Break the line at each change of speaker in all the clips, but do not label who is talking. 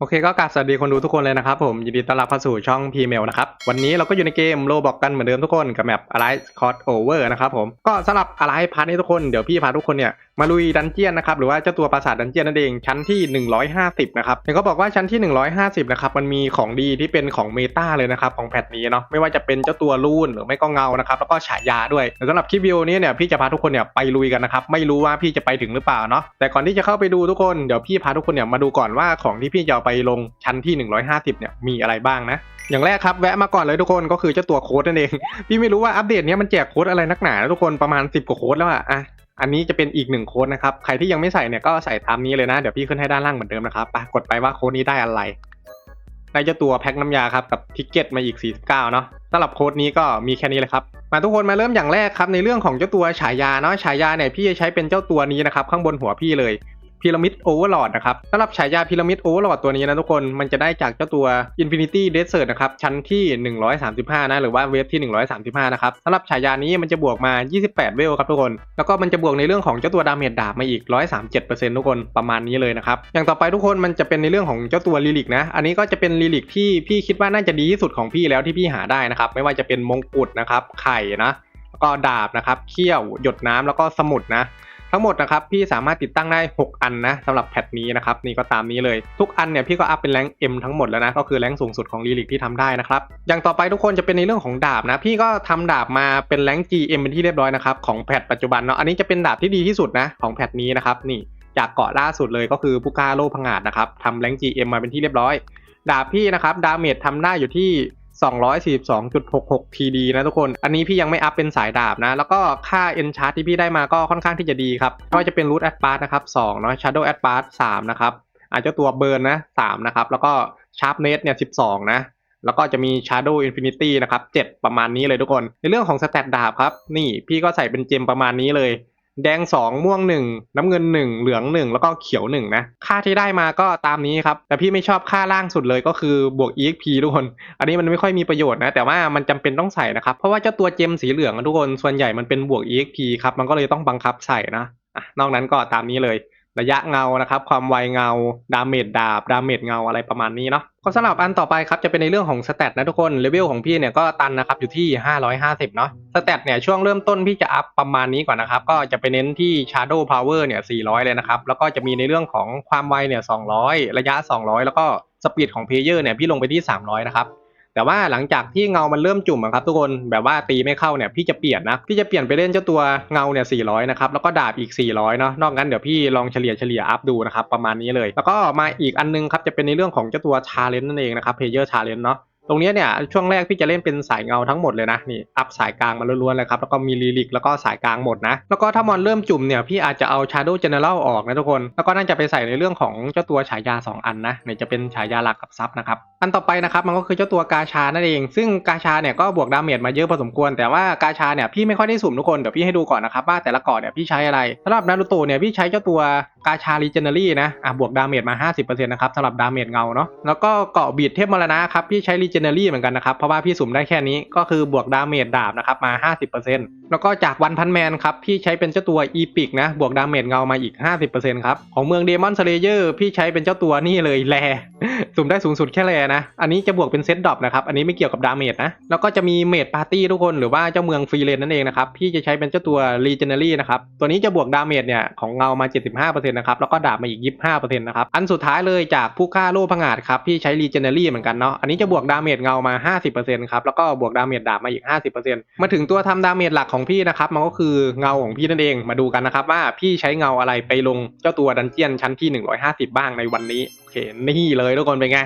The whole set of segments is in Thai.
โอเคก็กราบสวัสดีคนดูทุกคนเลยนะครับผม ยินดีต้อนรับเข้าสู่ช่อง p m a i l นะครับ วันนี้เราก็อยู่ในเกมโลบอกกันเหมือนเดิมทุกคนกับแมป Alive Cost Over นะครับผม ก็สำหรับ Alive พาร์ทนี้ทุกคนเดี๋ยวพี่พาทุกคนเนี่ย มาลุยดันเจียนนะครับ หรือว่าเจ้าตัวปราสาทดันเจียนนั่นเองชั้นที่ 150 นะครับเห็นเขาบอกว่าชั้นที่ 150 นะครับ มันมีของดีที่เป็นของเมตาเลยนะครับ ของแพทนี้เนาะไม่ว่าจะเป็นเจ้าตัวรูนหรือไม่ก็เงานะครับแล้วก็ฉายาด้วยแต่สำหรับคลิปวิดีโอนี้เนี่ยพี่จะพาทุกคนเนี่ยไปลุยกันนะครับไม่รู้ว่าพี่จะไปถึงหรือเปล่าเนาะแต่ก่อนที่จะเข้าไปดูทุกคนเดี๋ยวพี่พาทุกคนเนี่ยมาดูก่อนว่าของที่พี่จะไปลงชั้นที่ 150 เนี่ยมีอะไรบ้างนะ อย่างแรกครับแวะมาก่อนเลยทุกคนก็คือเจ้าตัวโค้ดนั่นเอง พี่ไม่รู้ว่าอัปเดตเนี้ยมันแจกโค้ดอะไรนักหนานะทุกคนประมาณ 10 กว่าโค้ดแล้วอะอะอันนี้จะเป็นอีกหนึ่งโค้ดนะครับ ใครที่ยังไม่ใส่เนี่ยก็ใส่ตามนี้เลยนะ เดี๋ยวพี่ขึ้นให้ด้านล่างเหมือนเดิมนะครับไปกดไปว่าโค้ดนี้ได้อะไร ได้เจ้าตัวแพ็คน้ำยาครับกับทิกเก็ตมาอีก 49 เนาะสำหรับโค้ดนี้ก็มีแค่นี้เลยครับ มาทุกคนมาเริ่มอย่างแรกครับในเรื่องของเจ้าตัวฉายาเนาะฉายาเนี่ยพี่จะใช้เป็นเจ้าตัวนี้นะครับข้างบนหัวพี่เลย พีระมิดโอเวอร์ลอดนะครับสำหรับฉายาพีระมิดโอเวอร์ลอดตัวนี้นะทุกคนมันจะได้จากเจ้าตัว Infinity Desert นะครับชั้นที่ 135 นะหรือว่าเวฟที่ 135 นะครับสำหรับฉายานี้มันจะบวกมา 28 เวลครับทุกคน แล้วก็มันจะบวกในเรื่องของเจ้าตัวดาเมจดาบมาอีก 137%ทุกคนประมาณนี้เลยนะครับอย่างต่อไปทุกคนมันจะเป็นในเรื่องของเจ้าตัวลิลิกนะอันนี้ก็จะเป็นลิลิกที่พี่คิดว่าน่าจะดีที่สุดของพี่แล้วที่พี่หาได้นะครับไม่ว่าจะเป็นมงกุฎนะครับไข่นะแล้วก็ดาบนะครับเขี้ยวหยดน้ำแล้วก็สมุดนะ ทั้งหมดนะครับพี่สามารถติดตั้งได้ 6 อันนะสำหรับแพทนี้นะครับนี่ก็ตามนี้เลยทุกอันเนี่ยพี่ก็อัพเป็นแรง M ทั้งหมดแล้วนะก็คือแรงสูงสุดของลีลิกที่ทำได้นะครับอย่างต่อไปทุกคนจะเป็นในเรื่องของดาบนะพี่ก็ทำดาบมาเป็นแรง GM เป็นที่เรียบร้อยนะครับของแพทปัจจุบันเนาะอันนี้จะเป็นดาบที่ดีที่สุดนะของแพทนี้นะครับนี่จากเกาะล่าสุดเลยก็คือผู้กล้าโลพังงาดนะครับทำแรง GM มาเป็นที่เรียบร้อย ดาบพี่นะครับดาเมจทำได้อยู่ที่ 242.66 TD นะทุกคน อันนี้พี่ยังไม่อัพเป็นสายดาบนะ แล้วก็ค่า N chart ที่พี่ได้มาก็ค่อนข้างที่จะดีครับไม่ว่าจะเป็น Root a d p a r t นะครับ2เนาะ Shadow a d p a r t 3นะครับอาจจะตัวเบิร์นนะ3นะครับ แล้วก็ Sharpness เนี่ย 12 นะ แล้วก็จะมี Shadow Infinity นะครับ 7 ประมาณนี้เลยทุกคน ในเรื่องของสแตตดาบครับ นี่พี่ก็ใส่เป็นเจมประมาณนี้เลย แดง 2 ม่วง 1 น้ำเงิน 1 เหลือง 1 แล้วก็เขียว 1 นะ ค่าที่ได้มาก็ตามนี้ครับ แต่พี่ไม่ชอบค่าล่างสุดเลยก็คือบวก exp ทุกคน อันนี้มันไม่ค่อยมีประโยชน์นะ แต่ว่ามันจำเป็นต้องใส่นะครับ เพราะว่าเจ้าตัวเจมสีเหลืองทุกคน ส่วนใหญ่มันเป็นบวก exp ครับ มันก็เลยต้องบังคับใส่นะอะนอกนั้นก็ตามนี้เลย ระยะเงานะครับ ความไวเงา ดาเมจดาบ ดาเมจเงาอะไรประมาณนี้เนาะก็สำหรับอันต่อไปครับจะเป็นในเรื่องของสเตตนะทุกคนเลเวลของพี่เนี่ยก็ตันนะครับอยู่ที่ 550 เนาะสเตตเนี่ยช่วงเริ่มต้นพี่จะอัพประมาณนี้ก่อนนะครับ ก็จะไปเน้นที่ Shadow Power เนี่ย 400 เลยนะครับ แล้วก็จะมีในเรื่องของความไวเนี่ย 200 ระยะ 200 แล้วก็สปีดของเพลเยอร์เนี่ยพี่ลงไปที่ 300 นะครับ แต่ว่าหลังจากที่เงามันเริ่มจุ่มครับทุกคนแบบว่าตีไม่เข้าเนี่ยพี่จะเปลี่ยนนะพี่จะเปลี่ยนไปเล่นเจ้าตัวเงาเนี่ย400นะครับแล้วก็ดาบอีก 400เนาะนอกนั้นเดี๋ยวพี่ลองเฉลี่ยเฉลี่ยอัพดูนะครับประมาณนี้เลย แล้วก็มาอีกอันนึงครับจะเป็นในเรื่องของเจ้าตัวชาเลนจ์นั่นเองนะครับเพลเยอร์ชาเลนจ์เนาะ ตรงนี้เนี่ยช่วงแรกพี่จะเล่นเป็นสายเงาทั้งหมดเลยนะนี่อัพสายกลางมาล้วนๆเลยครับแล้วก็มีลีลิกแล้วก็สายกลางหมดนะแล้วก็ถ้ามอนเริ่มจุ่มเนี่ยพี่อาจจะเอา Shadow General ออกนะทุกคน แล้วก็น่าจะไปใส่ในเรื่องของเจ้าตัวฉายา 2 อันนะเนี่ยจะเป็นฉายาหลักกับซับนะครับอันต่อไปนะครับมันก็คือเจ้าตัวกาชานั่นเอง ซึ่งกาชาเนี่ยก็บวกดาเมจมาเยอะพอสมควร แต่ว่ากาชาเนี่ยพี่ไม่ค่อยได้สุ่มทุกคนเดี๋ยวพี่ให้ดูก่อนนะครับว่าแต่ละเกาะเนี่ยพี่ใช้อะไรสำหรับนารูโตะเนี่ยพี่ใช้เจ้าตัว กาชา Legendary นะอะบวกดาเมจมา 50%นะครับสำหรับดาเมจเงาเนาะแล้วก็เกาะบีดเทพมรณะครับพี่ใช้ Legendary เหมือนกันนะครับเพราะว่าพี่สุ่มได้แค่นี้ก็คือบวกดาเมจดาบนะครับมา 50%แล้วก็จากวันพันแมนครับพี่ใช้เป็นเจ้าตัวอีพิกนะบวกดาเมจเงามาอีก 50%ครับของเมืองเดมอนสเลเยอร์พี่ใช้เป็นเจ้าตัวนี่เลยแลสุ่มได้สูงสุดแค่แลนะอันนี้จะบวกเป็นเซตดรอปนะครับอันนี้ไม่เกี่ยวกับดาเมจนะแล้วก็จะมีเมดปาร์ตี้ทุกคนหรือว่าเจ้าเมืองฟรีเลนนั่นเองนะครับพี่จะใช้เป็นเจ้าตัว Legendary นะครับตัวนี้จะบวกดาเมจเนี่ยของเงามา 75%นะครับแล้วก็ดาบมาอีก 25%นะครับอันสุดท้ายเลยจากผู้ฆ่าโล่พงาดครับพี่ใช้ Legendary เหมือนกันเนาะอันนี้จะบวกดาเมจเงามา 50%ครับแล้วก็บวกดาเมจดาบมาอีก 50%มาถึงตัวทำดาเมจหลักของพี่นะครับมันก็คือเงาของพี่นั่นเองมาดูกันนะครับว่าพี่ใช้เงาอะไรไปลงเจ้าตัวดันเจียนชั้นที่ 150 บ้างในวันนี้โอเคนี่เลยทุกคนเป็นไง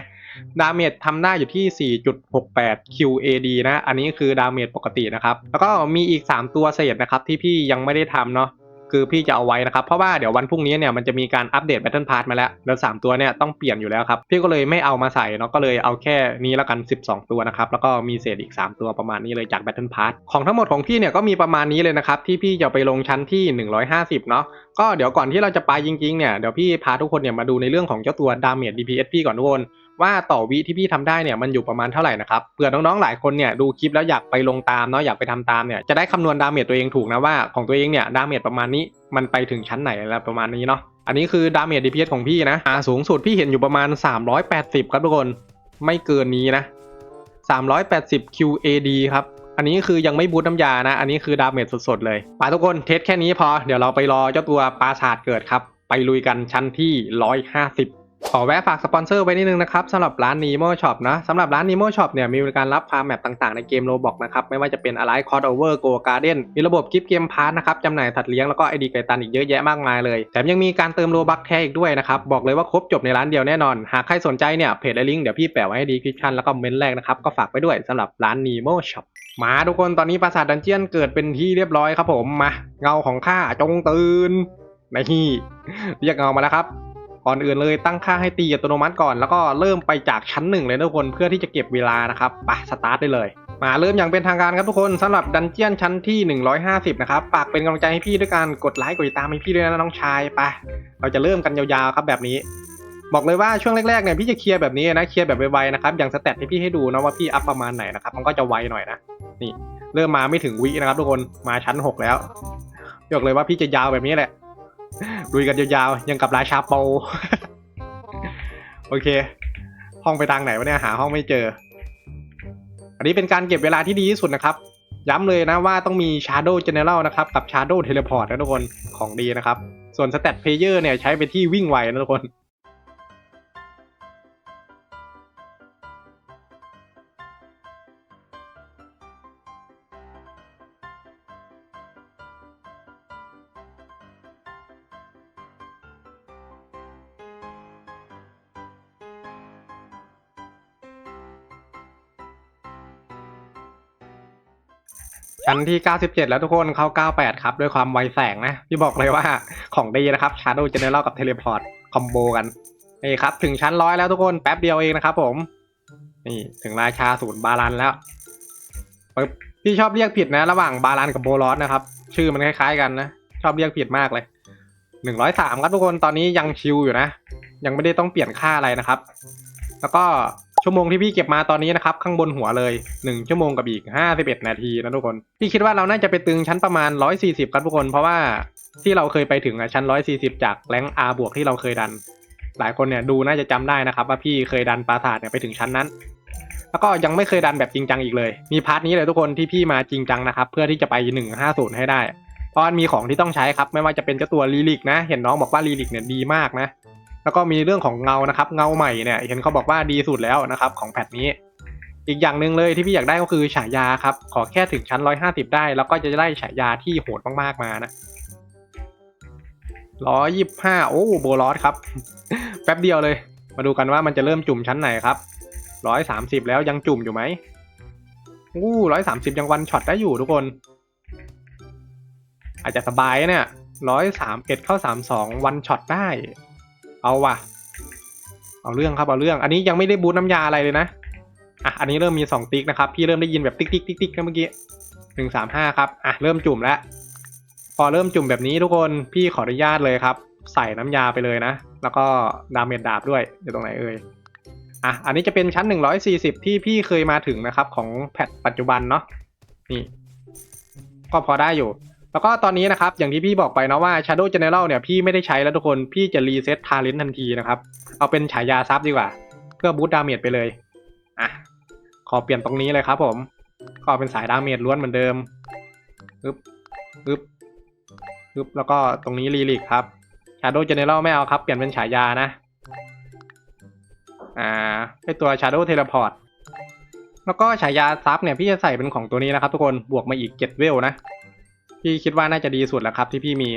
ดาเมจทำได้อยู่ที่ 4.68 QAD นะ อันนี้คือดาเมจปกตินะครับ แล้วก็มีอีก 3 ตัวเศษนะครับที่พี่ยังไม่ได้ทำเนาะ คือพี่จะเอาไว้นะครับ เพราะว่าเดี๋ยววันพรุ่งนี้เนี่ยมันจะมีการอัปเดต Battle Pass มาแล้วแล้ว 3 ตัวเนี่ยต้องเปลี่ยนอยู่แล้วครับ พี่ก็เลยไม่เอามาใส่เนาะก็เลยเอาแค่นี้แล้วกัน 12 ตัวนะครับ แล้วก็มีเศษอีก 3 ตัวประมาณนี้เลยจาก Battle Pass ของทั้งหมดของพี่เนี่ยก็มีประมาณนี้เลยนะครับที่พี่จะไปลงชั้นที่ 150 เนาะก็เดี๋ยวก่อนที่เราจะไปจริงๆเนี่ยเดี๋ยวพี่พาทุกคนเนี่ยมาดูในเรื่องของเจ้าตัวดาเมจ DPS พี่ก่อนทุกคน ว่าต่อวิที่พี่ทำได้เนี่ยมันอยู่ประมาณเท่าไหร่นะครับเผื่อน้องๆหลายคนเนี่ยดูคลิปแล้วอยากไปลงตามเนาะอยากไปทำตามเนี่ยจะได้คำนวณดาเมจตัวเองถูกนะว่าของตัวเองเนี่ยดาเมจประมาณนี้มันไปถึงชั้นไหนแล้วประมาณนี้เนาะอันนี้คือดาเมจ DPS ของพี่นะอ่าสูงสุดพี่เห็นอยู่ประมาณ 380 ครับทุกคนไม่เกินนี้นะ 380 QAD ครับอันนี้คือยังไม่บูตน้ำยานะ อันนี้คือดาเมจสดๆเลยไปทุกคนเทสแค่นี้พอ เดี๋ยวเราไปรอเจ้าตัวปราสาทเกิดครับ ไปลุยกันชั้นที่ 150 ขอแวะฝากสปอนเซอร์ไว้นิดนึงนะครับสำหรับร้าน Nemo Shop นะสำหรับร้าน Nemo Shop เนี่ยมีบริการรับฟาร์มแมปต่างๆในเกม Roblox นะครับไม่ว่าจะเป็น Alive Crossover Go Garden มีระบบกิฟต์เกมพาร์ทนะครับจำหน่ายสัตว์เลี้ยงแล้วก็ไอดีไก่ตันอีกเยอะแยะมากมายเลยแถมยังมีการเติมโลบัคแท้อีกด้วยนะครับบอกเลยว่าครบจบในร้านเดียวแน่นอน หากใครสนใจเนี่ยเพจและลิงก์เดี๋ยวพี่แปะไว้ให้ดีคลิปชั่นแล้วก็เมนต์แรกนะครับก็ฝากไปด้วยสำหรับร้าน Nemo Shop มาทุกคนตอนนี้ปราสาทดันเจียนเกิดเป็นที่เรียบร้อยครับผมมาเงาของข้าจงตื่นนี่เรียกเงามาแล้วครับ ก่อนอื่นเลยตั้งค่าให้ตีอัตโนมัติก่อนแล้วก็เริ่มไปจากชั้นหนึ่งเลยนะทุกคนเพื่อที่จะเก็บเวลานะครับไปสตาร์ทได้เลย มาเริ่มอย่างเป็นทางการครับทุกคนสำหรับดันเจียนชั้นที่ 150 นะครับฝากเป็นกำลังใจให้พี่ด้วยการกดไลค์กดติดตามให้พี่ด้วยนะน้องชายไปเราจะเริ่มกันยาวๆครับแบบนี้ บอกเลยว่าช่วงแรกๆเนี่ยพี่จะเคลียร์แบบนี้นะเคลียร์แบบไวๆนะครับอย่างสเตตที่พี่ให้ดูนะว่าพี่อัพประมาณไหนนะครับมันก็จะไวหน่อยนะนี่ เริ่มมาไม่ถึงวินะครับทุกคนมาชั้น 6 แล้วบอกเลยว่าพี่จะยาวแบบนี้แหละ ลุยกันยาวๆยังกับราชาโป โอเค ห้องไปทางไหนวะเนี่ยหาห้องไม่เจอ อันนี้เป็นการเก็บเวลาที่ดีที่สุดนะครับ ย้ำเลยนะว่าต้องมี Shadow General นะครับ กับ Shadow Teleport นะทุกคนของดีนะครับ ส่วน Stat Player เนี่ยใช้ไปที่วิ่งไวนะทุกคน ชั้นที่ 97 แล้วทุกคนเข้า 98 ครับ ด้วยความไวแสงนะ พี่บอกเลยว่าของดีนะครับ Shadow General กับ Teleport คอมโบกัน นี่ครับ ถึงชั้นร้อยแล้วทุกคนแป๊บเดียวเองนะครับผม นี่ถึงราชาศูนย์บาลันแล้วปึ๊บพี่ชอบเรียกผิดนะ ระหว่างบาลันกับโบลอสนะครับ ชื่อมันคล้ายๆกันนะ ชอบเรียกผิดมากเลย 103 ครับทุกคนตอนนี้ยังชิลอยู่นะ ยังไม่ได้ต้องเปลี่ยนค่าอะไรนะครับ แล้วก็ ชั่วโมงที่พี่เก็บมาตอนนี้นะครับ ข้างบนหัวเลย 1 ชั่วโมงกับอีก 51 นาทีนะทุกคน พี่คิดว่าเราน่าจะไปตึงชั้นประมาณ 140ครับทุกคน เพราะว่าที่เราเคยไปถึงอะชั้น 140 จากแรงอาบวกที่เราเคยดัน หลายคนเนี่ยดูน่าจะจำได้นะครับ ว่าพี่เคยดันปราสาทเนี่ยไปถึงชั้นนั้น แล้วก็ยังไม่เคยดันแบบจริงจังอีกเลย มีพาร์ทนี้เลยทุกคนที่พี่มาจริงจังนะครับเพื่อที่จะไป 150 ให้ได้เพราะมันมีของที่ต้องใช้ครับไม่ว่าจะเป็นเจ้าตัวลีลิกนะ เห็นน้องบอกว่าลีลิกเนี่ยดีมากนะ แล้วก็มีเรื่องของเงานะครับเงาใหม่เนี่ยเห็นเขาบอกว่าดีสุดแล้วนะครับของแพทนี้ อีกอย่างหนึ่งเลยที่พี่อยากได้ก็คือฉายาครับขอแค่ถึงชั้น 150 ได้ แล้วก็จะได้ฉายาที่โหดมากๆมานะ125โอ้โบลอสครับ แป๊บเดียวเลย มาดูกันว่ามันจะเริ่มจุ่มชั้นไหนครับ130แล้วยังจุ่มอยู่ไหมอู้130ยังวันช็อตได้อยู่ทุกคน อาจจะสบายนะเนี่ย131เข้า32วันช็อตได้ เอาว่ะ เอาเรื่องครับเอาเรื่อง อันนี้ยังไม่ได้บูทน้ำยาอะไรเลยนะ อะ อันนี้เริ่มมี2ติ๊กนะครับ พี่เริ่มได้ยินแบบติ๊กติ๊กติ๊กติ๊กเมื่อกี้หนึ่งสามห้าครับ อะ เริ่มจุ่มแล้ว พอเริ่มจุ่มแบบนี้ทุกคน พี่ขออนุญาตเลยครับ ใส่น้ำยาไปเลยนะ แล้วก็ดาเมจดาบด้วย อยู่ตรงไหนเอ่ย อะ อันนี้จะเป็นชั้น 140 ที่พี่เคยมาถึงนะครับ ของแพทปัจจุบันเนาะ นี่ ก็พอได้อยู่ แล้วก็ตอนนี้นะครับ อย่างที่พี่บอกไปนะว่า Shadow General เนี่ยพี่ไม่ได้ใช้แล้วทุกคนพี่จะรีเซ็ตทาเลนทันทีนะครับ เอาเป็นฉายาซับดีกว่า เพื่อบูตดาเมจไปเลยอะขอเปลี่ยนตรงนี้เลยครับผม ก็เป็นสายดาเมจล้วนเหมือนเดิมปึ๊บปึ๊บปึ๊บแล้วก็ตรงนี้รีลิกครับ Shadow General ไม่เอาครับ เปลี่ยนเป็นฉายานะอ่าไอตัว Shadow Teleport แล้วก็ฉายาซับเนี่ยพี่จะใส่เป็นของตัวนี้นะครับทุกคนบวกมาอีก7เวลนะ พี่คิดว่าน่าจะดีสุดแล้วครับที่พี่มี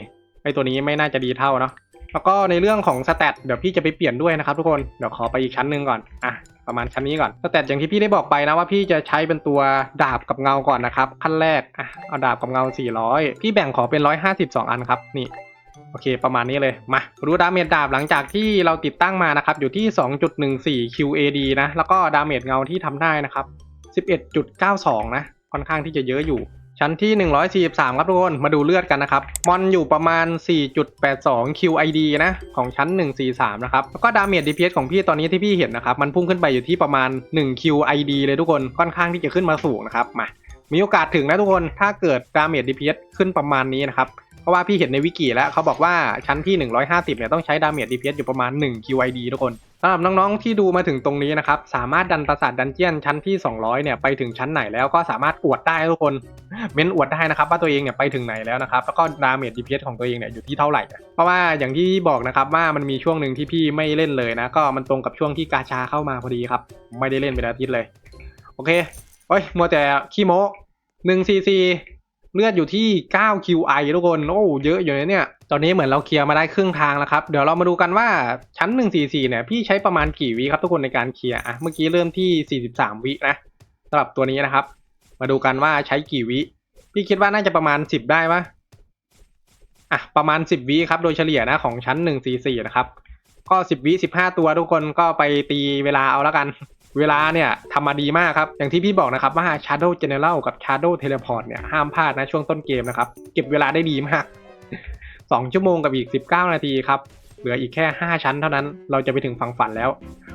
ไอตัวนี้ไม่น่าจะดีเท่าเนาะแล้วก็ในเรื่องของสเตตเดี๋ยวพี่จะไปเปลี่ยนด้วยนะครับทุกคนเดี๋ยวขอไปอีกชั้นหนึ่งก่อนอะประมาณชั้นนี้ก่อนสเตตอย่างที่พี่ได้บอกไปนะว่าพี่จะใช้เป็นตัวดาบกับเงาก่อนนะครับขั้นแรกอะเอาดาบกับเงา 400 พี่แบ่งขอเป็น 152 อันครับนี่โอเค ประมาณนี้เลย มาดูดาเมจดาบหลังจากที่เราติดตั้งมานะครับ อยู่ที่ 2.14 QAD นะ แล้วก็ดาเมจเงาที่ทำได้นะครับ 11.92 นะ ค่อนข้างที่จะเยอะอยู่ ชั้นที่ 143 ครับทุกคน มาดูเลือดกันนะครับ มอนอยู่ประมาณ 4.82 QID นะ ของชั้น 143 นะครับ แล้วก็ดาเมจ DPS ของพี่ตอนนี้ที่พี่เห็นนะครับ มันพุ่งขึ้นไปอยู่ที่ประมาณ 1 QID เลยทุกคน ค่อนข้างที่จะขึ้นมาสูงนะครับ มา มีโอกาสถึงนะทุกคน ถ้าเกิดดาเมจ DPS ขึ้นประมาณนี้นะครับ เพราะว่าพี่เห็นในวิกิแล้วเขาบอกว่าชั้นที่ 150 เนี่ยต้องใช้ดาเมจ DPS อยู่ประมาณ 1 QID ทุกคน สำหรับน้องๆที่ดูมาถึงตรงนี้นะครับ สามารถดันปราสาทดันเจียนชั้นที่ 200 เนี่ยไปถึงชั้นไหนแล้วก็สามารถอวดได้ทุกคนเม้นอวดได้นะครับว่าตัวเองเนี่ยไปถึงไหนแล้วนะครับแล้วก็ดาเมจ DPS ของตัวเองเนี่ยอยู่ที่เท่าไหร่ เพราะว่าอย่างที่บอกนะครับว่ามันมีช่วงหนึ่งที่พี่ไม่เล่นเลยนะ ก็มันตรงกับช่วงที่กาชาเข้ามาพอดีครับ ไม่ได้เล่นเป็นอาทิตย์เลย โอเคเฮ้ยมัวแต่ขี้โม้หนึ่งซีซีเลือดอยู่ที่ 9 QI ทุกคนโอ้เยอะอยู่นะเนี่ย ตอนนี้เหมือนเราเคลียร์มาได้ครึ่งทางแล้วครับ เดี๋ยวเรามาดูกันว่าชั้น 144 เนี่ย พี่ใช้ประมาณกี่วิครับทุกคนในการเคลียร์อะเมื่อกี้เริ่มที่ 43 วินะสำหรับตัวนี้นะครับ มาดูกันว่าใช้กี่วิ พี่คิดว่าน่าจะประมาณ 10 ได้ปะอะประมาณ 10 วิครับโดยเฉลี่ยนะของชั้น 144 นะครับ ก็ 10 วิ 15 ตัวทุกคนก็ไปตีเวลาเอาแล้วกัน เวลาเนี่ยทำมาดีมากครับ อย่างที่พี่บอกนะครับว่า Shadow General กับ Shadow Teleport เนี่ยห้ามพลาดนะช่วงต้นเกมนะครับ เก็บเวลาได้ดีมาก 2 ชั่วโมงกับอีก 19 นาทีครับ เหลืออีกแค่ 5 ชั้นเท่านั้น เราจะไปถึงฝั่งฝันแล้ว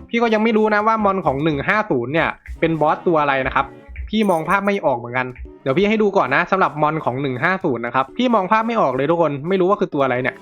พี่ก็ยังไม่รู้นะว่ามอนของ 150 เนี่ย เป็นบอสตัวอะไรนะครับ พี่มองภาพไม่ออกเหมือนกัน เดี๋ยวพี่ให้ดูก่อนนะสำหรับมอนของ 150 นะครับ พี่มองภาพไม่ออกเลยทุกคน ไม่รู้ว่าคือตัวอะไรเนี่ย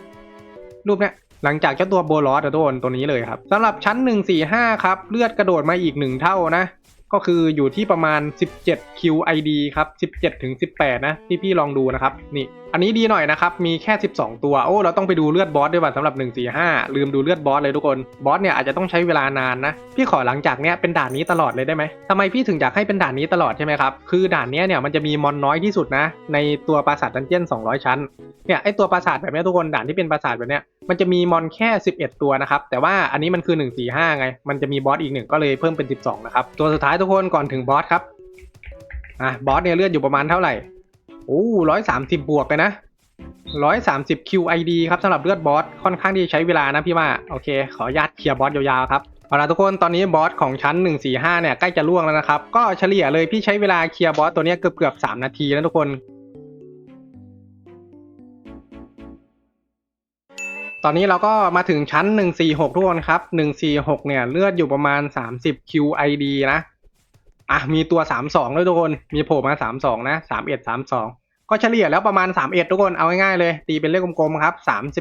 รูปเนี่ยหลังจากเจ้าตัวโบลอสทุกคนตัวนี้เลยครับสำหรับชั้น 145 ครับ เลือดกระโดดมาอีก 1 เท่านะ ก็คืออยู่ที่ประมาณ 17 QID ครับ 17ถึง18 นะ ที่พี่ลองดูนะครับ นี่ อันนี้ดีหน่อยนะครับ มีแค่ 12 ตัว โอ้ เราต้องไปดูเลือดบอสด้วยว่ะสำหรับ 145 ลืมดูเลือดบอสเลยทุกคน บอสเนี่ยอาจจะต้องใช้เวลานานนะ พี่ขอหลังจากเนี้ยเป็นด่านนี้ตลอดเลยได้ไหมทำไมพี่ถึงอยากให้เป็นด่านนี้ตลอดใช่ไหมครับ คือด่านเนี้ยเนี่ยมันจะมีมอนน้อยที่สุดนะ ในตัวปราสาทดันเจี้ยน 200 ชั้น เนี่ยไอตัวปราสาทแบบเนี้ยทุกคน ด่านที่เป็นปราสาทแบบเนี้ยมันจะมีมอนแค่ 11 ตัวนะครับ แต่ว่าอันนี้มันคือ 145 ไง มันจะมีบอสอีกหนึ่งก็เลยเพิ่มเป็น 12 นะครับ ตัวสุดท้ายทุกคนก่อนถึงบอสครับ อะ บอสเนี่ยเลือดอยู่ประมาณเท่าไหร่ โอ้ร้อยสามสิบบวกเลยนะร้อยสามสิบ QID ครับสำหรับเลือดบอสค่อนข้างที่จะใช้เวลานะพี่ว่าโอเค ขออนุญาตเคลียร์บอสยาวๆครับเอาละทุกคนตอนนี้บอสของชั้น 145 เนี่ยใกล้จะล่วงแล้วนะครับ ก็เฉลี่ยเลยพี่ใช้เวลาเคลียร์บอสตัวนี้เกือบเกือบ3นาทีแล้วทุกคนตอนนี้เราก็มาถึงชั้น 146 ทุกคนครับ 146 เนี่ย เลือดอยู่ประมาณ 30 QID นะ อะมีตัว32ด้วยทุกคนมีโผล่มา32นะ31 32ก็เฉลี่ยแล้วประมาณ31ทุกคนเอาง่ายๆเลย ตีเป็นเลขกลมๆครับ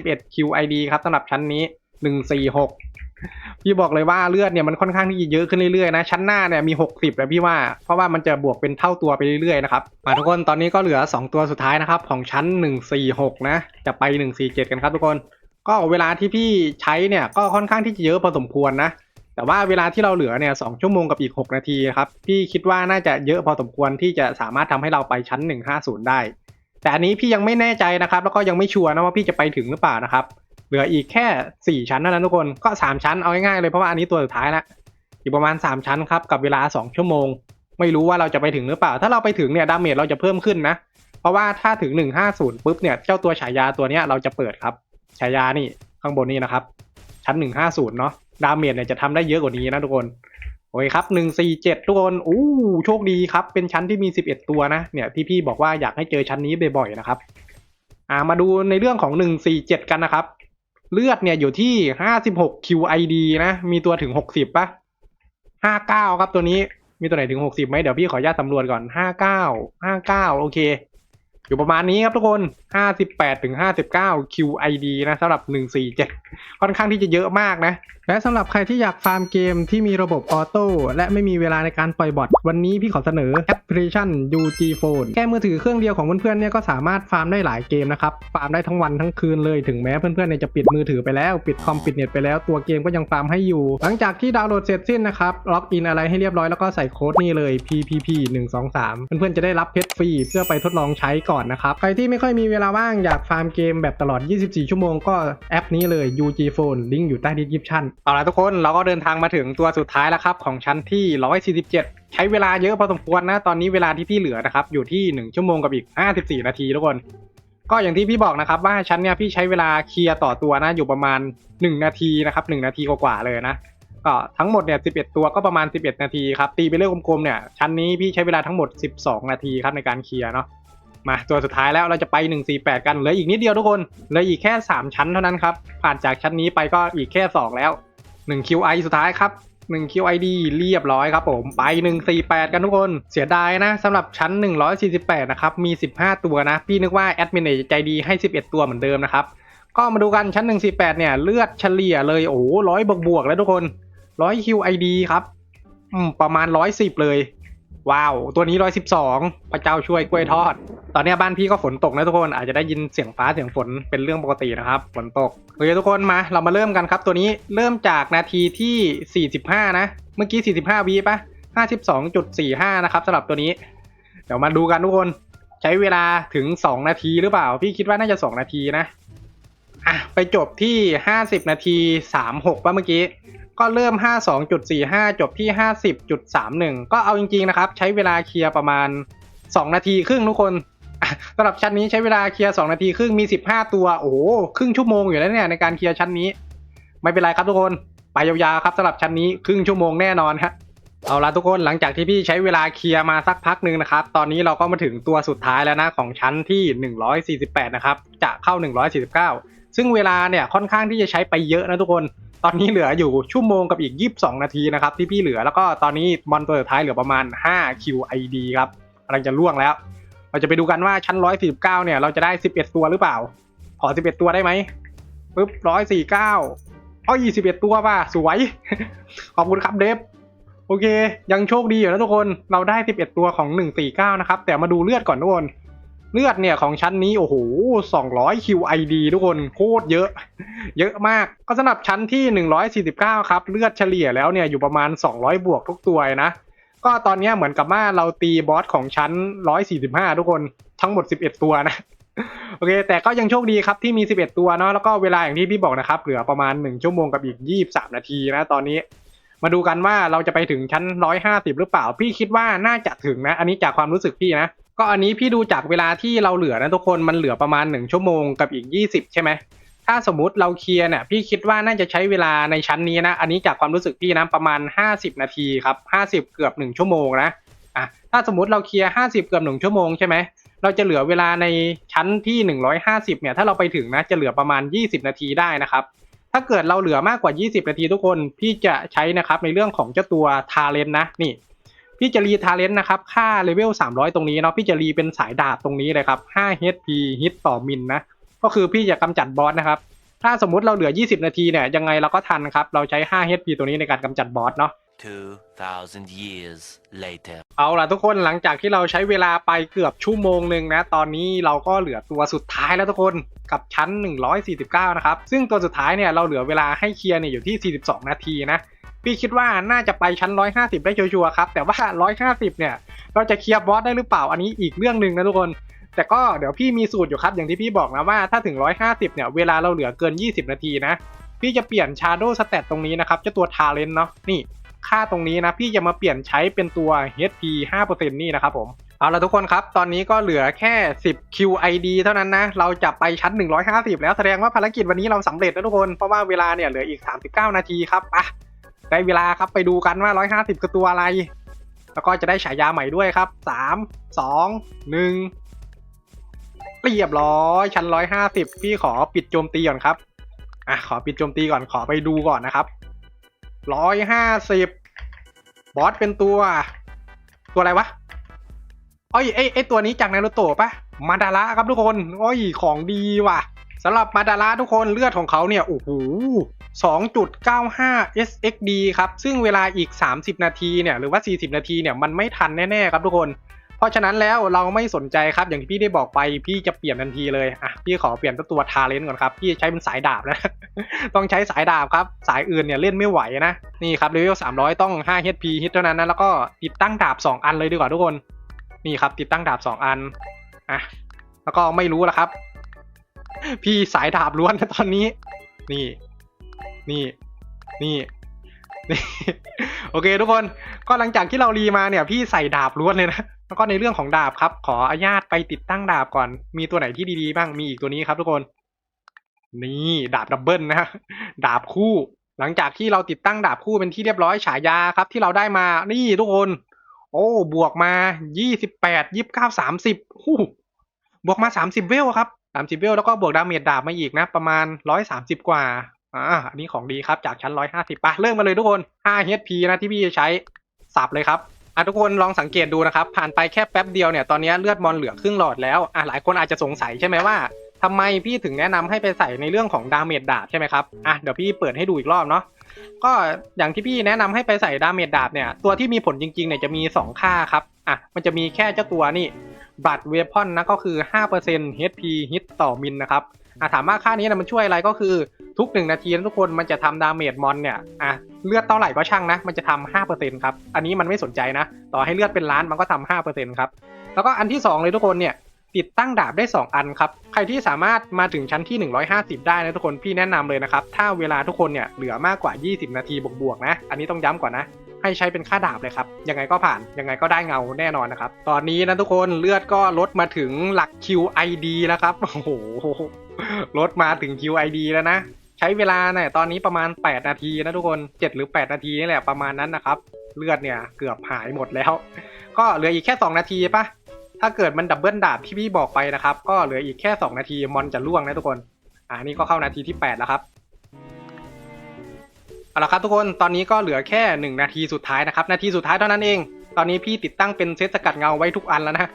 31 QID ครับสำหรับชั้นนี้146พี่บอกเลยว่าเลือดเนี่ยมันค่อนข้างที่จะเยอะขึ้นเรื่อยๆนะชั้นหน้าเนี่ยมี60แล้วพี่ว่าเพราะว่ามันจะบวกเป็นเท่าตัวไปเรื่อยๆนะครับมาทุกคนตอนนี้ก็เหลือ 2 ตัวสุดท้ายนะครับของชั้น 146 นะจะไป 147 กันครับทุกคน ก็เวลาที่พี่ใช้เนี่ยก็ค่อนข้างที่จะเยอะพอสมควรนะ แต่ว่าเวลาที่เราเหลือเนี่ยสชั่วโมงกับอีก 6 นาทีครับพี่คิดว่าน่าจะเยอะพอสมควรที่จะสามารถทำให้เราไปชั้น 150 ได้ แต่อันนี้พี่ยังไม่แน่ใจนะครับ แล้วก็ยังไม่ชัวร์นะว่าพี่จะไปถึงหรือเปล่านะครับ เหลืออีกแค่ 4 ชั้นเท่านั้นทุกคนก็ 3 ชั้นเอาง่ายๆเลยเพราะว่าอันนี้ตัวสุดท้ายละอีกประมาณ 3 ชั้นครับกับเวลา 2 ชั่วโมง ไม่รู้ว่าเราจะไปถึงหรือเปล่า ถ้าเราไปถึงเนี่ยดาเมจเราจะเพิ่มขึ้นนะเพราะว่าถ้าถึง 150ปุ๊บเนี่ยเจ้าตัวฉายาตัวเนี้ยเราจะเปิดครับฉายานี่ข้างบนนี้นะครับชั้น 150เนาะ ดาเมจเนี่ยจะทำได้เยอะกว่านี้นะทุกคน โอเคครับ147ทุกคนอู้โชคดีครับ เป็นชั้นที่มี11ตัวนะ เนี่ยที่พี่บอกว่าอยากให้เจอชั้นนี้บ่อยๆนะครับ อ่ามาดูในเรื่องของ147กันนะครับ เลือดเนี่ยอยู่ที่56 QID นะ มีตัวถึง60ปะ59ครับตัวนี้มีตัวไหนถึง60ไหมเดี๋ยวพี่ขออนุญาตสำรวจก่อน59 59โอเค อยู่ประมาณนี้ครับทุกคน 58ถึง59 QID นะสำหรับ 147 ค่อนข้างที่จะเยอะมากนะ และสำหรับใครที่อยากฟาร์มเกมที่มีระบบออโต้และไม่มีเวลาในการปล่อยบอทวันนี้พี่ขอเสนอแอปพลิเคชัน UG Phone แค่มือถือเครื่องเดียวของเพื่อนๆเนี่ยก็สามารถฟาร์มได้หลายเกมนะครับ ฟาร์มได้ทั้งวันทั้งคืนเลยถึงแม้เพื่อนๆเนี่ยจะปิดมือถือไปแล้วปิดคอมปิดเน็ตไปแล้วตัวเกมก็ยังฟาร์มให้อยู่ หลังจากที่ดาวน์โหลดเสร็จสิ้นนะครับล็อกอินอะไรให้เรียบร้อยแล้วก็ใส่โค้ดนี่เลย PPP 1 2 3เพื่อนๆจะได้รับเพชรฟรีเพื่อไปทดลองใช้ก่อนนะครับ ใครที่ไม่ค่อยมีเวลาว่างอยากฟาร์มเกมแบบตลอด 24 ชั่วโมงก็แอปนี้เลย UG Phone ลิงก์อยู่ใต้ดีสคริปชั่นเอาละทุกคนเราก็เดินทางมาถึงตัวสุดท้ายแล้วครับของชั้นที่ 147ใช้เวลาเยอะพอสมควรนะ ตอนนี้เวลาที่พี่เหลือนะครับอยู่ที่ 1 ชั่วโมงกับอีก 54 นาทีทุกคน ก็อย่างที่พี่บอกนะครับว่าชั้นเนี่ยพี่ใช้เวลาเคลียร์ต่อตัวนะอยู่ประมาณ 1 นาทีนะครับ1นาทีกว่าๆเลยนะ ก็ทั้งหมดเนี่ย11 ตัวก็ประมาณ 11 นาทีครับตีไปเรื่องกลมๆเนี่ยชั้นนี้พี่ใช้เวลาทั้งหมด 12 นาทีครับในการเคลียร์เนาะ มาตัวสุดท้ายแล้วเราจะไป 148 กันเหลืออีกนิดเดียวทุกคนเหลืออีกแค่ 3 ชั้นเท่านั้นครับ ผ่านจากชั้นนี้ไปก็อีกแค่ 2 แล้ว 1 QI สุดท้ายครับ1 QID เรียบร้อยครับผมไป 148 กันทุกคนเสียดายนะสำหรับชั้น 148 นะครับ มี 15 ตัวนะ พี่นึกว่าแอดมินจะใจดีให้ 11 ตัวเหมือนเดิมนะครับก็มาดูกันชั้น 148 เนี่ย เลือดเฉลี่ยเลยโอ้โหร้อยบวกบวกๆแล้วทุกคน100 QID ครับประมาณ 110 เลย ว้าว ตัวนี้112พระเจ้าช่วยกล้วยทอด ตอนนี้บ้านพี่ก็ฝนตกนะทุกคนอาจจะได้ยินเสียงฟ้าเสียงฝนเป็นเรื่องปกตินะครับ ฝนตกโอเคทุกคนมา เรามาเริ่มกันครับ ตัวนี้เริ่มจากนาทีที่ 45 นะ เมื่อกี้ 45วีปะ52.45 นะครับสำหรับตัวนี้ เดี๋ยวมาดูกันทุกคนใช้เวลาถึง 2 นาทีหรือเปล่า พี่คิดว่าน่าจะ 2 นาทีนะอะไปจบที่ 50 นาที 36ป่ะเมื่อกี้ ก็เริ่ม 52.45 จบที่ 50.31 ก็เอาจริงๆนะครับ ใช้เวลาเคลียร์ประมาณ 2 นาทีครึ่งทุกคนสำหรับชั้นนี้ใช้เวลาเคลียร์ 2 นาทีครึ่งมี 15 ตัว โอ้โหครึ่งชั่วโมงอยู่แล้วเนี่ยในการเคลียร์ชั้นนี้ ไม่เป็นไรครับทุกคนไปยาวๆครับสำหรับชั้นนี้ครึ่งชั่วโมงแน่นอนฮะเอาละทุกคนหลังจากที่พี่ใช้เวลาเคลียร์มาสักพักหนึ่งนะครับ ตอนนี้เราก็มาถึงตัวสุดท้ายแล้วนะของชั้นที่ 148 นะครับ จะเข้า 149 ซึ่งเวลาเนี่ยค่อนข้างที่จะใช้ไปเยอะนะทุกคน ตอนนี้เหลืออยู่ชั่วโมงกับอีก 22 นาทีนะครับที่พี่เหลือแล้วก็ตอนนี้มอนตัวสุดท้ายเหลือประมาณ 5 QID ครับกำลังจะล่วงแล้ว เราจะไปดูกันว่าชั้น 149 เนี่ย เราจะได้ 11 ตัวหรือเปล่า ขอ 11 ตัวได้ไหมปึ๊บ 149อ้อ21 ตัวป่ะ สวย ขอบคุณครับเดฟโอเค ยังโชคดีอยู่นะทุกคน เราได้ 11 ตัวของ 149 นะครับ แต่มาดูเลือดก่อนทุกคน เลือดเนี่ยของชั้นนี้โอ้โห 200 QID ทุกคนโคตรเยอะ เยอะมาก ก็สำหรับชั้นที่ 149 ครับ เลือดเฉลี่ยแล้วเนี่ยอยู่ประมาณ 200 บวกทุกตัวนะ ก็ตอนนี้เหมือนกับว่าเราตีบอสของชั้น 145 ทุกคนทั้งหมด 11 ตัวนะโอเค แต่ก็ยังโชคดีครับที่มี 11 ตัวเนาะแล้วก็เวลาอย่างที่พี่บอกนะครับ เหลือประมาณ 1 ชั่วโมงกับอีก 23 นาทีนะตอนนี้ มาดูกันว่าเราจะไปถึงชั้น 150 หรือเปล่าพี่คิดว่าน่าจะถึงนะ อันนี้จากความรู้สึกพี่นะ ก็อันนี้พี่ดูจากเวลาที่เราเหลือนะทุกคนมันเหลือประมาณ 1 ชั่วโมงกับอีก 20 ใช่ไหมถ้าสมมติเราเคลียร์เนี่ยพี่คิดว่าน่าจะใช้เวลาในชั้นนี้นะ อันนี้จากความรู้สึกพี่นะประมาณ 50 นาทีครับ 50 เกือบ 1 ชั่วโมงนะอะถ้าสมมติเราเคลียร์ 50 เกือบ 1 ชั่วโมงใช่ไหมเราจะเหลือเวลาในชั้นที่ 150 เนี่ยถ้าเราไปถึงนะจะเหลือประมาณ 20 นาทีได้นะครับถ้าเกิดเราเหลือมากกว่า 20 นาทีทุกคนพี่จะใช้นะครับในเรื่องของเจ้าตัวทาเลนนะนี่ พี่จะรีทาเลนนะครับ ค่าเลเวล 300 ตรงนี้เนาะ พี่จะรีเป็นสายดาบตรงนี้เลยครับ 5 HP ฮิตต่อมินนะ ก็คือพี่จะกำจัดบอสนะครับ ถ้าสมมุติเราเหลือ 20 นาทีเนี่ย ยังไงเราก็ทันครับ เราใช้ 5 HP ตัวนี้ในการกำจัดบอสเนาะ
2,000 years later.
เอาล่ะทุกคนหลังจากที่เราใช้เวลาไปเกือบชั่วโมงหนึ่งนะ ตอนนี้เราก็เหลือตัวสุดท้ายแล้วทุกคนกับชั้น 149 นะครับ ซึ่งตัวสุดท้ายเนี่ยเราเหลือเวลาให้เคลียร์เนี่ยอยู่ที่ 42 นาทีนะ พี่คิดว่าน่าจะไปชั้น 150 ได้ชัวร์ครับ แต่ว่า 150 เนี่ย เราจะเคลียร์บอสได้หรือเปล่าอันนี้อีกเรื่องหนึ่งนะทุกคน แต่ก็เดี๋ยวพี่มีสูตรอยู่ครับอย่างที่พี่บอกนะว่าถ้าถึง 150 เนี่ย เวลาเราเหลือเกิน 20 นาทีนะ พี่จะเปลี่ยน Shadow Stat ตรงนี้นะครับเจ้าตัว Talent เนาะนี่ค่าตรงนี้นะ พี่จะมาเปลี่ยนใช้เป็นตัว HP 5%นี่นะครับผมเอาละทุกคนครับ ตอนนี้ก็เหลือแค่ 10 QID เท่านั้นนะ เราจะไปชั้น 150 แล้วแสดงว่าภารกิจวันนี้เราสำเร็จแล้วทุกคน เพราะว่าเวลาเนี่ยเหลืออีก 39 นาทีครับอะ ได้เวลาครับไปดูกันว่า 150 คือตัวอะไร แล้วก็จะได้ฉายาใหม่ด้วยครับ 3 2 1 เรียบร้อยชั้น 150 พี่ขอปิดโจมตีก่อนครับ อะขอปิดโจมตีก่อนขอไปดูก่อนนะครับร้อยห้าสิบบอสเป็นตัว ตัวอะไรวะอ้อยไอไอตัวนี้จากนารูโตะปะมาดาระครับทุกคนอ้อยของดีว่ะ สำหรับมาดาระทุกคนเลือดของเขาเนี่ย โอ้โห 2.95 SXD ครับ ซึ่งเวลาอีก 30 นาทีเนี่ย หรือว่า 40 นาทีเนี่ย มันไม่ทันแน่ ๆ ครับทุกคน เพราะฉะนั้นแล้วเราไม่สนใจครับ อย่างที่พี่ได้บอกไป พี่จะเปลี่ยนทันทีเลย อะ พี่ขอเปลี่ยนตัวทาเลนก่อนครับ พี่ใช้เป็นสายดาบแล้วต้องใช้สายดาบครับ สายอื่นเนี่ยเล่นไม่ไหวนะ นี่ครับเลเวล300 ต้อง 5 HP ฮิตเท่านั้นนะ แล้วก็ติดตั้งดาบ 2 อันเลยดีกว่าทุกคน นี่ครับ ติดตั้งดาบ 2 อัน อะ แล้วก็ไม่รู้แล้วครับ พี่สายดาบล้วนนะตอนนี้ นี่ นี่ นี่นี่โอเคทุกคนก็หลังจากที่เรารีมาเนี่ยพี่ใส่ดาบล้วนเลยนะแล้วก็ในเรื่องของดาบครับ ขออนุญาตไปติดตั้งดาบก่อน มีตัวไหนที่ดีๆบ้างมีอีกตัวนี้ครับ ทุกคน นี่ดาบดับเบิลนะดาบคู่ หลังจากที่เราติดตั้งดาบคู่เป็นที่เรียบร้อยฉายาครับ ที่เราได้มานี่ทุกคน โอ้บวกมา28 29 30หู้าสามสิบบวกมา30เวลครับ 30เวลแล้วก็บวกดาเมจดาบมาอีกนะ ประมาณ130กว่าอ่าอันนี้ของดีครับจากชั้น150ปะเริ่มมาเลยทุกคน5 HP นะที่พี่จะใช้สับเลยครับอะทุกคนลองสังเกตดูนะครับ ผ่านไปแค่แป๊บเดียวเนี่ยตอนนี้เลือดมอนเหลือครึ่งหลอดแล้วอะหลายคนอาจจะสงสัยใช่ไหมว่าทำไมพี่ถึงแนะนำให้ไปใส่ในเรื่องของดาเมจดาบใช่ไหมครับอะเดี๋ยวพี่เปิดให้ดูอีกรอบเนาะก็อย่างที่พี่แนะนำให้ไปใส่ดาเมจดาบเนี่ยตัวที่มีผลจริงๆเนี่ยจะมี 2 ค่าครับอะมันจะมีแค่เจ้าตัวนี่ บัตรเวพอนนะก็คือ 5% HP ฮิตต่อมิลนะครับอะถามว่าค่านี้นะมันช่วยอะไรก็คือทุก 1 นาทีนะทุกคนมันจะทำดาเมจมอนเนี่ยอะเลือดเท่าไหร่ก็ช่างนะ มันจะทำ5%ครับอันนี้มันไม่สนใจนะ ต่อให้เลือดเป็นล้านมันก็ทำ5%ครับแล้วก็อันที่ 2 เลยทุกคนเนี่ยติดตั้งดาบได้ 2 อันครับ ใครที่สามารถมาถึงชั้นที่ 150 ได้นะทุกคนพี่แนะนำเลยนะครับ ถ้าเวลาทุกคนเนี่ยเหลือมากกว่า 20 นาทีบวกๆนะ อันนี้ต้องย้ำก่อนนะ ให้ใช้เป็นค่าดาบเลยครับ ยังไงก็ผ่าน ยังไงก็ได้เงาแน่นอนนะครับ ตอนนี้นะทุกคนเลือดก็ลดมาถึงหลัก QID แล้วครับ โอ้โห ลดมาถึง QID แล้วนะ ใช้เวลาเนี่ยตอนนี้ประมาณ 8 นาทีนะทุกคน 7 หรือ 8 นาทีนี่แหละประมาณนั้นนะครับ เลือดเนี่ยเกือบหายหมดแล้ว ก็เหลืออีกแค่ 2 นาทีปะถ้าเกิดมันดับเบิลดาบที่พี่บอกไปนะครับ ก็เหลืออีกแค่ 2 นาทีมอนจะล่วงนะทุกคน อ่านี่ก็เข้านาทีที่ 8 แล้วครับ เอาละครับทุกคนตอนนี้ก็เหลือแค่ 1 นาทีสุดท้ายนะครับ นาทีสุดท้ายเท่านั้นเอง ตอนนี้พี่ติดตั้งเป็นเซตสกัดเงาไว้ทุกอันแล้วนะ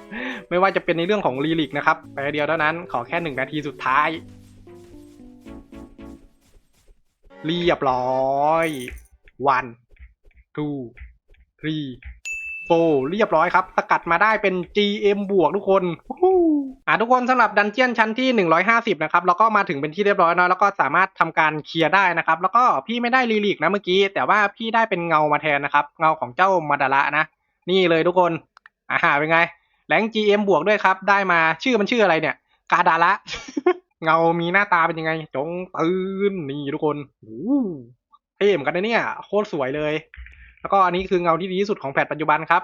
ไม่ว่าจะเป็นในเรื่องของลีลิกนะครับไปเดียวเท่านั้นขอแค่ 1 นาทีสุดท้าย เรียบร้อย one two three โฟเรียบร้อยครับ สกัดมาได้เป็น GM บวกทุกคนู้ อ่าทุกคนสำหรับดันเจียนชั้นที่ 150 นะครับแล้วก็มาถึงเป็นที่เรียบร้อยเนาะแล้วก็สามารถทำการเคลียร์ได้นะครับ แล้วก็พี่ไม่ได้ลีลิกนะเมื่อกี้ แต่ว่าพี่ได้เป็นเงามาแทนนะครับ เงาของเจ้ามาดาระนะ นี่เลยทุกคนอ่าเป็นไงแรง GM บวกด้วยครับ ได้มาชื่อมันชื่ออะไรเนี่ย กาดาระเงามีหน้าตาเป็นยังไง จงตื่นนี่ทุกคนโอ้เท่เหมือนกันนะเนี่ย โคตรสวยเลย แล้วก็อันนี้คือเงาที่ดีที่สุดของแพทปัจจุบันครับ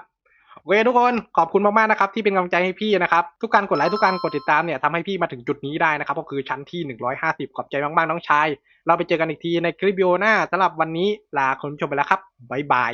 โอเคทุกคนขอบคุณมากๆนะครับที่เป็นกำลังใจให้พี่นะครับ ทุกการกดไลค์ทุกการกดติดตามเนี่ยทำให้พี่มาถึงจุดนี้ได้นะครับก็คือชั้นที่ 150 ขอบใจมากๆน้องชาย เราไปเจอกันอีกทีในคลิปวิดีโอหน้าสำหรับวันนี้ลาคุณผู้ชมไปแล้วครับบ๊ายบาย